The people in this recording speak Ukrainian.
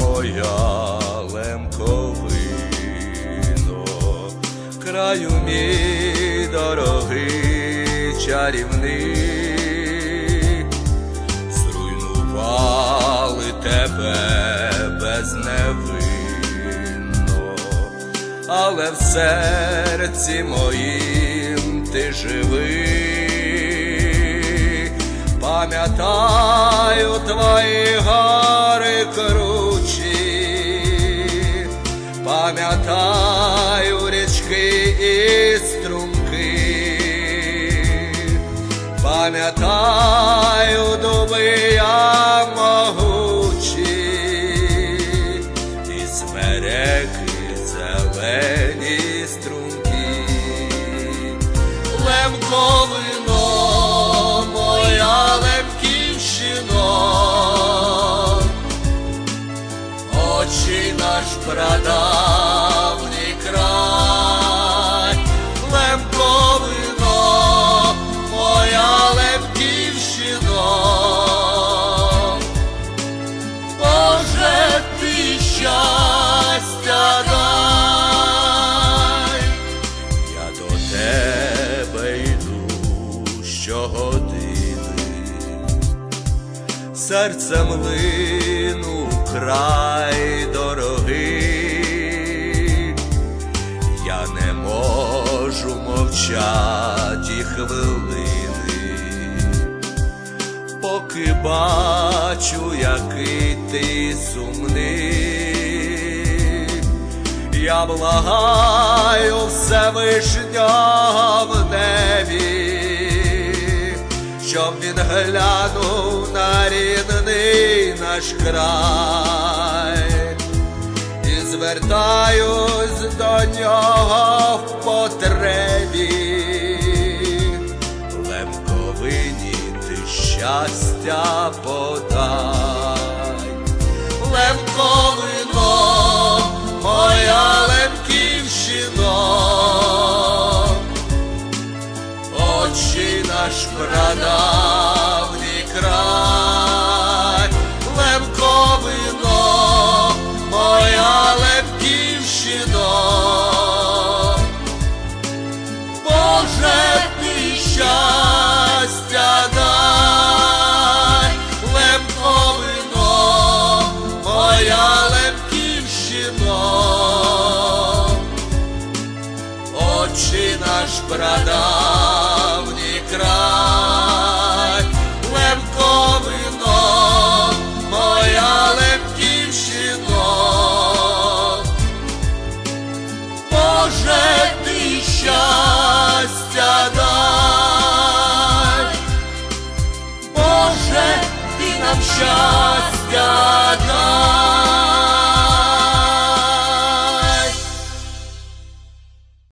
моя лемковино, краю мій дорогий чарівний, зруйнували тебе безневинно, але в серці моїм ти живий, пам'ятаю твої гари кров пам'ятаю річки і струмки, пам'ятаю дуби я могучі, і смереки зелені струмки, лемковино, моя лемківщино, очі наш прадавній щастя дай, я до тебе йду щогодини, серцем лину край дорогий, я не можу мовчати хвилини, поки бачу, який ти сумний, я благаю Всевишнього в небі, щоб він глянув на рідний наш край, і звертаюсь до нього в потребі. Щастя подай, Лемковино, моя лемківщино, очі наш прадавній край, прадавній край, лемковино, моя лемківщино. Боже, ти щастя дай, Боже, ти нам щастя.